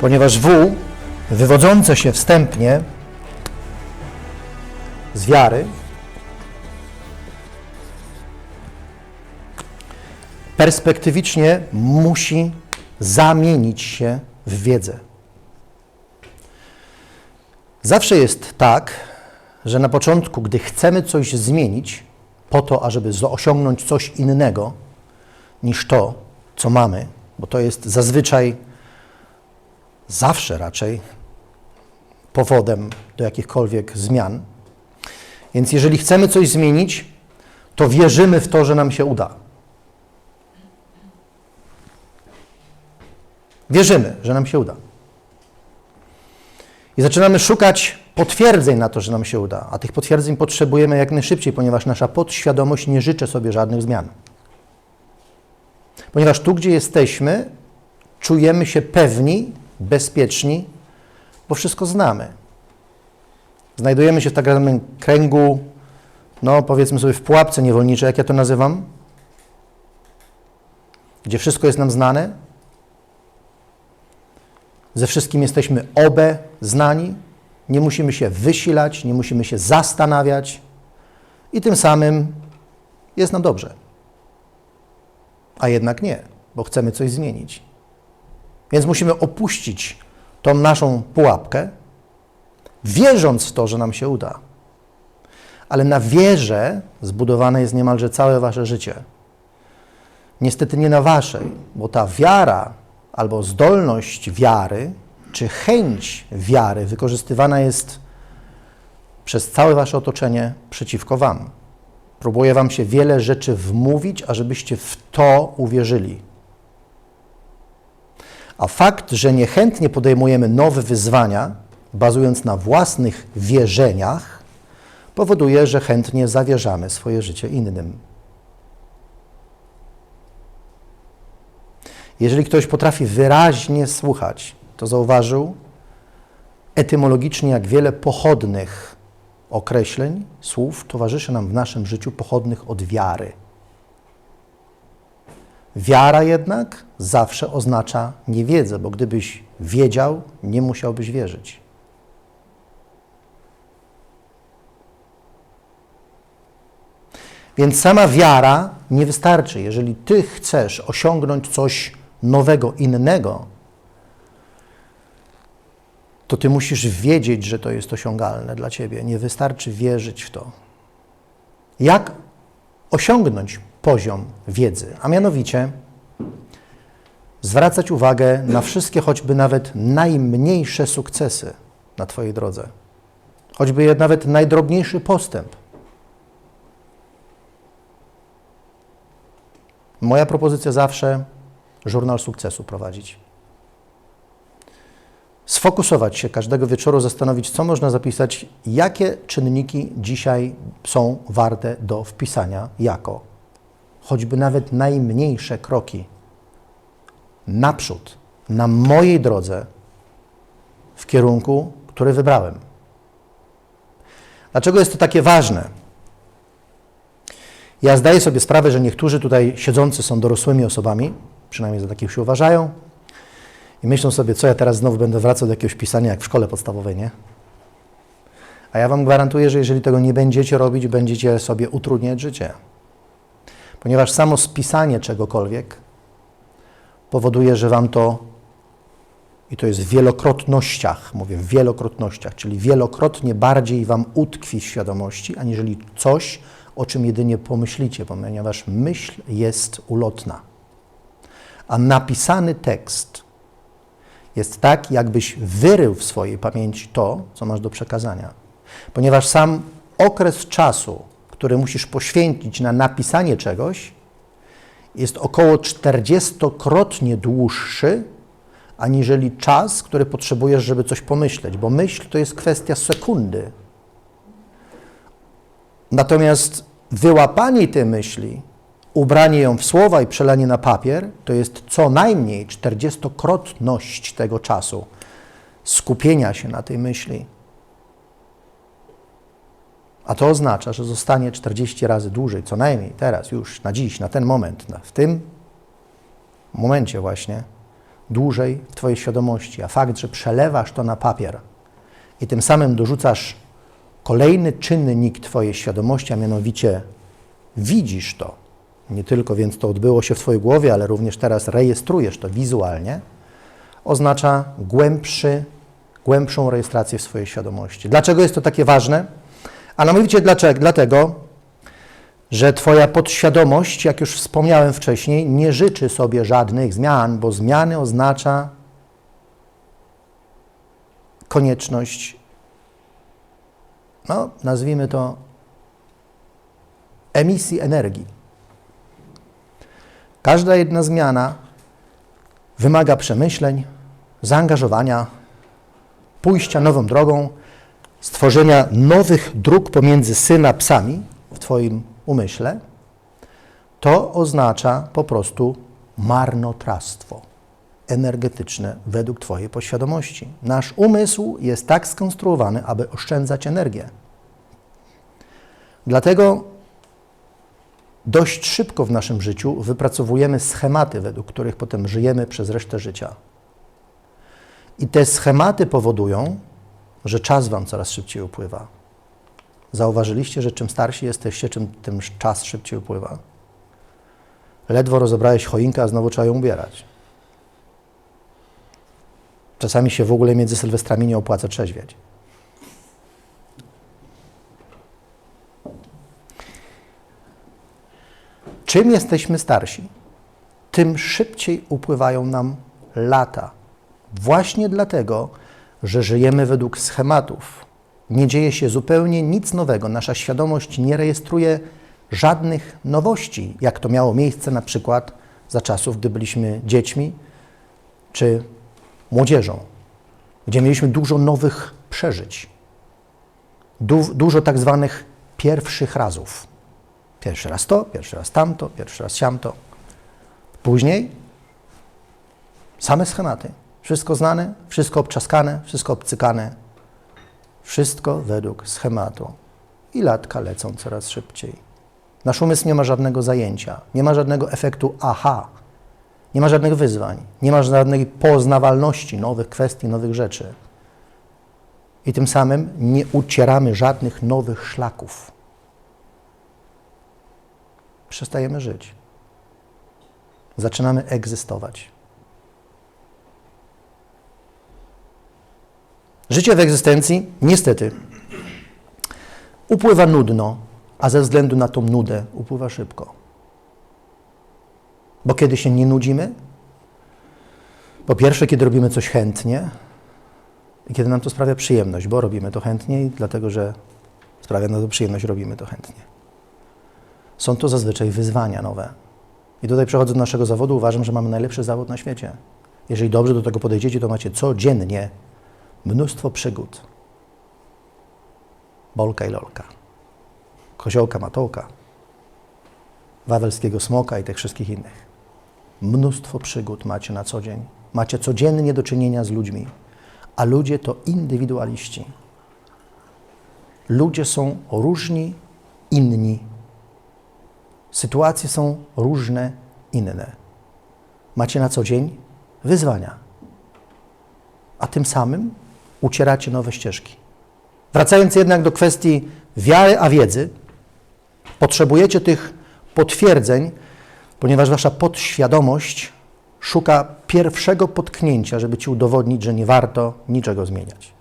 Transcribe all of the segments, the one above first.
Ponieważ W, wywodzące się wstępnie z wiary, perspektywicznie musi zamienić się w wiedzę. Zawsze jest tak, że na początku, gdy chcemy coś zmienić, po to, ażeby osiągnąć coś innego niż to, co mamy, bo to jest zazwyczaj, zawsze raczej, powodem do jakichkolwiek zmian. Więc jeżeli chcemy coś zmienić, to wierzymy w to, że nam się uda. Wierzymy, że nam się uda. I zaczynamy szukać potwierdzeń na to, że nam się uda. A tych potwierdzeń potrzebujemy jak najszybciej, ponieważ nasza podświadomość nie życzy sobie żadnych zmian. Ponieważ tu, gdzie jesteśmy, czujemy się pewni, bezpieczni, bo wszystko znamy. Znajdujemy się w tak zwanym kręgu, no powiedzmy sobie w pułapce niewolniczej, jak ja to nazywam, gdzie wszystko jest nam znane, ze wszystkim jesteśmy obe znani, nie musimy się wysilać, nie musimy się zastanawiać i tym samym jest nam dobrze. A jednak nie, bo chcemy coś zmienić. Więc musimy opuścić tą naszą pułapkę, wierząc w to, że nam się uda. Ale na wierze zbudowane jest niemalże całe wasze życie. Niestety nie na waszej, bo ta wiara albo zdolność wiary, czy chęć wiary wykorzystywana jest przez całe wasze otoczenie przeciwko wam. Próbuje wam się wiele rzeczy wmówić, ażebyście w to uwierzyli. A fakt, że niechętnie podejmujemy nowe wyzwania, bazując na własnych wierzeniach, powoduje, że chętnie zawierzamy swoje życie innym. Jeżeli ktoś potrafi wyraźnie słuchać, to zauważył etymologicznie, jak wiele pochodnych określeń, słów towarzyszy nam w naszym życiu pochodnych od wiary. Wiara jednak zawsze oznacza niewiedzę, bo gdybyś wiedział, nie musiałbyś wierzyć. Więc sama wiara nie wystarczy. Jeżeli ty chcesz osiągnąć coś nowego, innego, to ty musisz wiedzieć, że to jest osiągalne dla ciebie. Nie wystarczy wierzyć w to. Jak osiągnąć poziom wiedzy? A mianowicie zwracać uwagę na wszystkie, choćby nawet najmniejsze sukcesy na Twojej drodze, choćby nawet najdrobniejszy postęp. Moja propozycja zawsze żurnal sukcesu prowadzić. Sfokusować się każdego wieczoru, zastanowić, co można zapisać, jakie czynniki dzisiaj są warte do wpisania jako choćby nawet najmniejsze kroki naprzód na mojej drodze w kierunku, który wybrałem. Dlaczego jest to takie ważne? Ja zdaję sobie sprawę, że niektórzy tutaj siedzący są dorosłymi osobami, przynajmniej za takich się uważają, i myślą sobie, co ja teraz znowu będę wracał do jakiegoś pisania, jak w szkole podstawowej, nie? A ja Wam gwarantuję, że jeżeli tego nie będziecie robić, będziecie sobie utrudniać życie. Ponieważ samo spisanie czegokolwiek powoduje, że Wam to, i to jest w wielokrotnościach, mówię w wielokrotnościach, czyli wielokrotnie bardziej Wam utkwi w świadomości, aniżeli coś, o czym jedynie pomyślicie, ponieważ myśl jest ulotna. A napisany tekst jest tak, jakbyś wyrył w swojej pamięci to, co masz do przekazania. Ponieważ sam okres czasu, który musisz poświęcić na napisanie czegoś, jest około 40-krotnie dłuższy, aniżeli czas, który potrzebujesz, żeby coś pomyśleć, bo myśl to jest kwestia sekundy. Natomiast wyłapanie tej myśli, ubranie ją w słowa i przelanie na papier, to jest co najmniej 40-krotność tego czasu skupienia się na tej myśli. A to oznacza, że zostanie 40 razy dłużej, co najmniej teraz, już, na dziś, na ten moment, w tym momencie właśnie, dłużej w Twojej świadomości, a fakt, że przelewasz to na papier i tym samym dorzucasz kolejny czynnik Twojej świadomości, a mianowicie widzisz to, nie tylko więc to odbyło się w Twojej głowie, ale również teraz rejestrujesz to wizualnie, oznacza głębszy, głębszą rejestrację w swojej świadomości. Dlaczego jest to takie ważne? A mianowicie dlaczego? Dlatego, że Twoja podświadomość, jak już wspomniałem wcześniej, nie życzy sobie żadnych zmian, bo zmiany oznacza konieczność, no, nazwijmy to, emisji energii. Każda jedna zmiana wymaga przemyśleń, zaangażowania, pójścia nową drogą, stworzenia nowych dróg pomiędzy synapsami w Twoim umyśle, to oznacza po prostu marnotrawstwo energetyczne według Twojej poświadomości. Nasz umysł jest tak skonstruowany, aby oszczędzać energię. Dlatego dość szybko w naszym życiu wypracowujemy schematy, według których potem żyjemy przez resztę życia. I te schematy powodują, że czas Wam coraz szybciej upływa. Zauważyliście, że czym starsi jesteście, czym tym czas szybciej upływa? Ledwo rozebrałeś choinkę, a znowu trzeba ją ubierać. Czasami się w ogóle między sylwestrami nie opłaca trzeźwieć. Czym jesteśmy starsi, tym szybciej upływają nam lata. Właśnie dlatego, że żyjemy według schematów. Nie dzieje się zupełnie nic nowego. Nasza świadomość nie rejestruje żadnych nowości, jak to miało miejsce na przykład za czasów, gdy byliśmy dziećmi czy młodzieżą, gdzie mieliśmy dużo nowych przeżyć, du dużo tak zwanych pierwszych razów. Pierwszy raz to, pierwszy raz tamto, pierwszy raz siamto. Później same schematy. Wszystko znane, wszystko obczaskane, wszystko obcykane. Wszystko według schematu. I latka lecą coraz szybciej. Nasz umysł nie ma żadnego zajęcia, nie ma żadnego efektu aha, nie ma żadnych wyzwań, nie ma żadnej poznawalności nowych kwestii, nowych rzeczy. I tym samym nie ucieramy żadnych nowych szlaków. Przestajemy żyć. Zaczynamy egzystować. Życie w egzystencji niestety upływa nudno, a ze względu na tą nudę upływa szybko. Bo kiedy się nie nudzimy, po pierwsze, kiedy robimy coś chętnie i kiedy nam to sprawia przyjemność, bo robimy to chętnie i dlatego, że sprawia nam to przyjemność, robimy to chętnie. Są to zazwyczaj wyzwania nowe. I tutaj przechodząc do naszego zawodu, uważam, że mamy najlepszy zawód na świecie. Jeżeli dobrze do tego podejdziecie, to macie codziennie mnóstwo przygód. Bolka i lolka. Koziołka, matołka. Wawelskiego smoka i tych wszystkich innych. Mnóstwo przygód macie na co dzień. Macie codziennie do czynienia z ludźmi. A ludzie to indywidualiści. Ludzie są różni, inni. Sytuacje są różne, inne. Macie na co dzień wyzwania. A tym samym ucieracie nowe ścieżki. Wracając jednak do kwestii wiary a wiedzy, potrzebujecie tych potwierdzeń, ponieważ wasza podświadomość szuka pierwszego potknięcia, żeby ci udowodnić, że nie warto niczego zmieniać.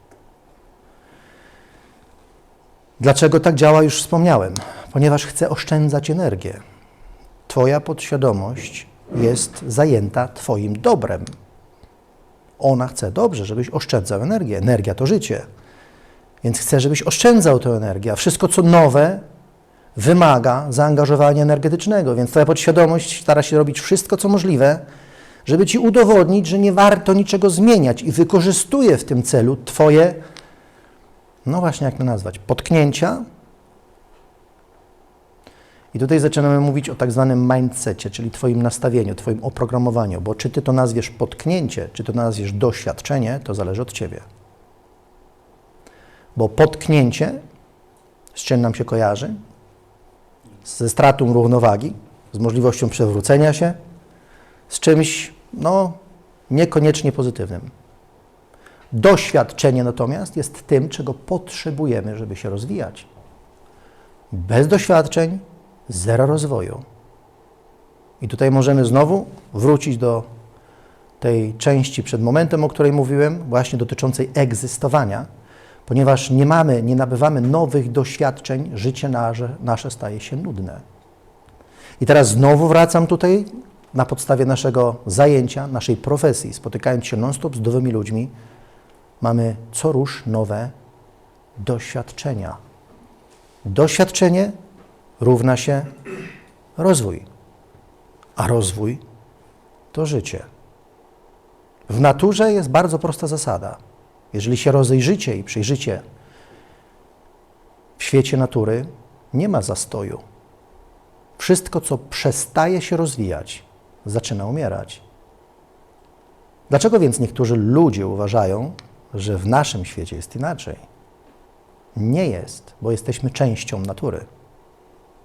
Dlaczego tak działa, już wspomniałem. Ponieważ chce oszczędzać energię. Twoja podświadomość jest zajęta Twoim dobrem. Ona chce dobrze, żebyś oszczędzał energię. Energia to życie. Więc chce, żebyś oszczędzał tę energię. A wszystko, co nowe, wymaga zaangażowania energetycznego. Więc Twoja podświadomość stara się robić wszystko, co możliwe, żeby Ci udowodnić, że nie warto niczego zmieniać i wykorzystuje w tym celu Twoje, no właśnie jak to nazwać, potknięcia. I tutaj zaczynamy mówić o tak zwanym mindsetie, czyli Twoim nastawieniu, Twoim oprogramowaniu, bo czy Ty to nazwiesz potknięcie, czy to nazwiesz doświadczenie, to zależy od Ciebie. Bo potknięcie, z czym nam się kojarzy? Ze stratą równowagi, z możliwością przewrócenia się, z czymś, no, niekoniecznie pozytywnym. Doświadczenie natomiast jest tym, czego potrzebujemy, żeby się rozwijać. Bez doświadczeń zero rozwoju. I tutaj możemy znowu wrócić do tej części przed momentem, o której mówiłem, właśnie dotyczącej egzystowania, ponieważ nie mamy, nie nabywamy nowych doświadczeń, życie nasze, nasze staje się nudne. I teraz znowu wracam tutaj na podstawie naszego zajęcia, naszej profesji, spotykając się non-stop z nowymi ludźmi, mamy co rusz nowe doświadczenia. Doświadczenie równa się rozwój, a rozwój to życie. W naturze jest bardzo prosta zasada. Jeżeli się rozejrzycie i przyjrzycie w świecie natury, nie ma zastoju. Wszystko, co przestaje się rozwijać, zaczyna umierać. Dlaczego więc niektórzy ludzie uważają, że w naszym świecie jest inaczej? Nie jest, bo jesteśmy częścią natury.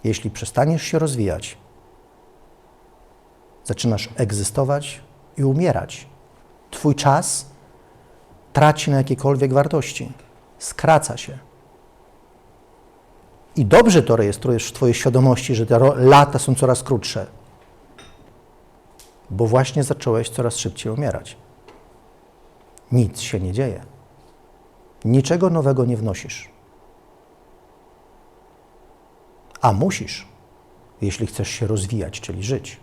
Jeśli przestaniesz się rozwijać, zaczynasz egzystować i umierać. Twój czas traci na jakiekolwiek wartości, skraca się. I dobrze to rejestrujesz w Twojej świadomości, że te lata są coraz krótsze, bo właśnie zacząłeś coraz szybciej umierać. Nic się nie dzieje. Niczego nowego nie wnosisz. A musisz, jeśli chcesz się rozwijać, czyli żyć.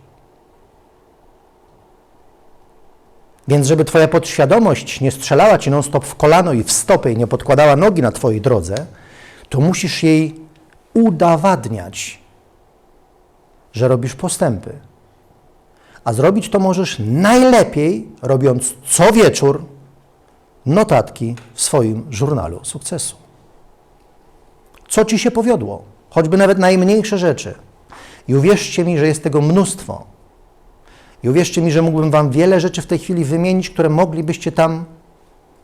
Więc żeby Twoja podświadomość nie strzelała Ci non-stop w kolano i w stopę i nie podkładała nogi na Twojej drodze, to musisz jej udowadniać, że robisz postępy. A zrobić to możesz najlepiej, robiąc co wieczór notatki w swoim żurnalu sukcesu. Co Ci się powiodło? Choćby nawet najmniejsze rzeczy. I uwierzcie mi, że jest tego mnóstwo. I uwierzcie mi, że mógłbym Wam wiele rzeczy w tej chwili wymienić, które moglibyście tam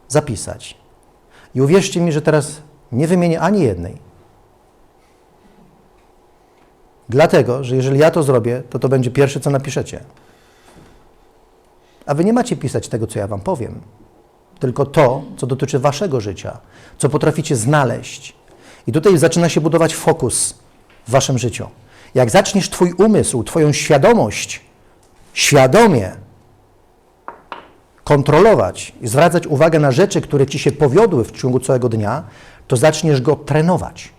zapisać. I uwierzcie mi, że teraz nie wymienię ani jednej. Dlatego, że jeżeli ja to zrobię, to to będzie pierwsze, co napiszecie. A Wy nie macie pisać tego, co ja Wam powiem, tylko to, co dotyczy Waszego życia, co potraficie znaleźć. I tutaj zaczyna się budować fokus w Waszym życiu. Jak zaczniesz Twój umysł, Twoją świadomość świadomie kontrolować i zwracać uwagę na rzeczy, które ci się powiodły w ciągu całego dnia, to zaczniesz go trenować.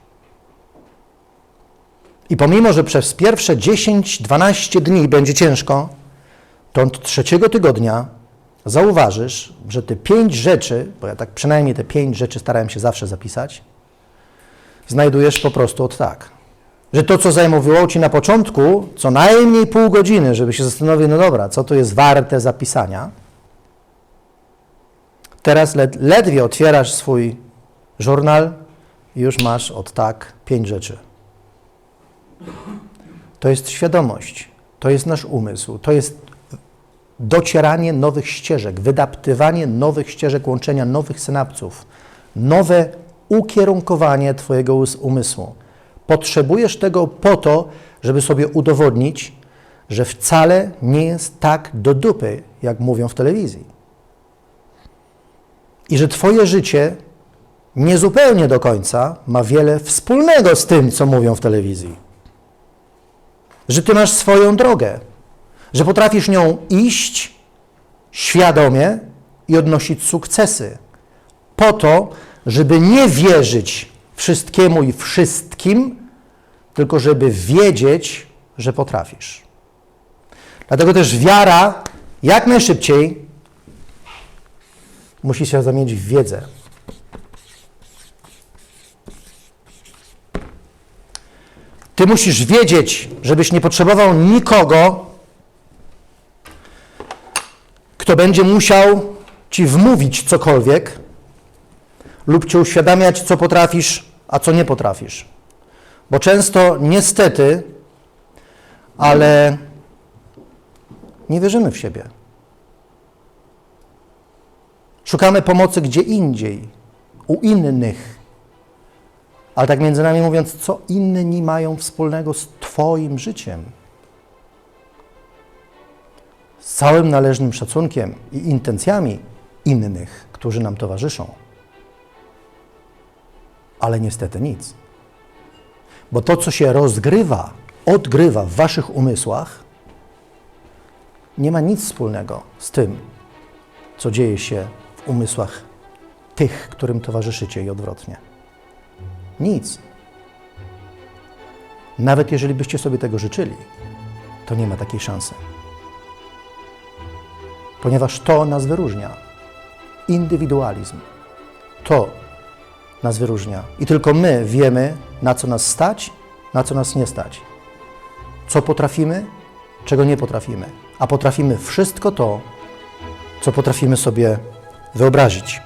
I pomimo, że przez pierwsze 10-12 dni będzie ciężko, to od trzeciego tygodnia zauważysz, że te pięć rzeczy, bo ja tak przynajmniej te pięć rzeczy starałem się zawsze zapisać, znajdujesz po prostu od tak że to, co zajmowało Ci na początku, co najmniej pół godziny, żeby się zastanowić, no dobra, co to jest warte zapisania, teraz led, ledwie otwierasz swój żurnal i już masz od tak pięć rzeczy. To jest świadomość, to jest nasz umysł, to jest docieranie nowych ścieżek, wydaptywanie nowych ścieżek łączenia nowych synapsów, nowe ukierunkowanie Twojego umysłu. Potrzebujesz tego po to, żeby sobie udowodnić, że wcale nie jest tak do dupy, jak mówią w telewizji. I że Twoje życie niezupełnie do końca ma wiele wspólnego z tym, co mówią w telewizji. Że Ty masz swoją drogę, że potrafisz nią iść świadomie i odnosić sukcesy. Po to, żeby nie wierzyć wszystkiemu i wszystkim, tylko żeby wiedzieć, że potrafisz. Dlatego też wiara jak najszybciej musi się zamienić w wiedzę. Ty musisz wiedzieć, żebyś nie potrzebował nikogo, kto będzie musiał ci wmówić cokolwiek lub cię uświadamiać, co potrafisz, a co nie potrafisz. Bo często, niestety, ale nie wierzymy w siebie. Szukamy pomocy gdzie indziej, u innych. Ale tak między nami mówiąc, co inni mają wspólnego z Twoim życiem? z całym należnym szacunkiem i intencjami innych, którzy nam towarzyszą. Ale niestety nic. Bo to, co się rozgrywa, odgrywa w waszych umysłach, nie ma nic wspólnego z tym, co dzieje się w umysłach tych, którym towarzyszycie i odwrotnie. Nic. Nawet jeżeli byście sobie tego życzyli, to nie ma takiej szansy. Ponieważ to nas wyróżnia. Indywidualizm. To nas wyróżnia. I tylko my wiemy, na co nas stać, na co nas nie stać. Co potrafimy, czego nie potrafimy. A potrafimy wszystko to, co potrafimy sobie wyobrazić.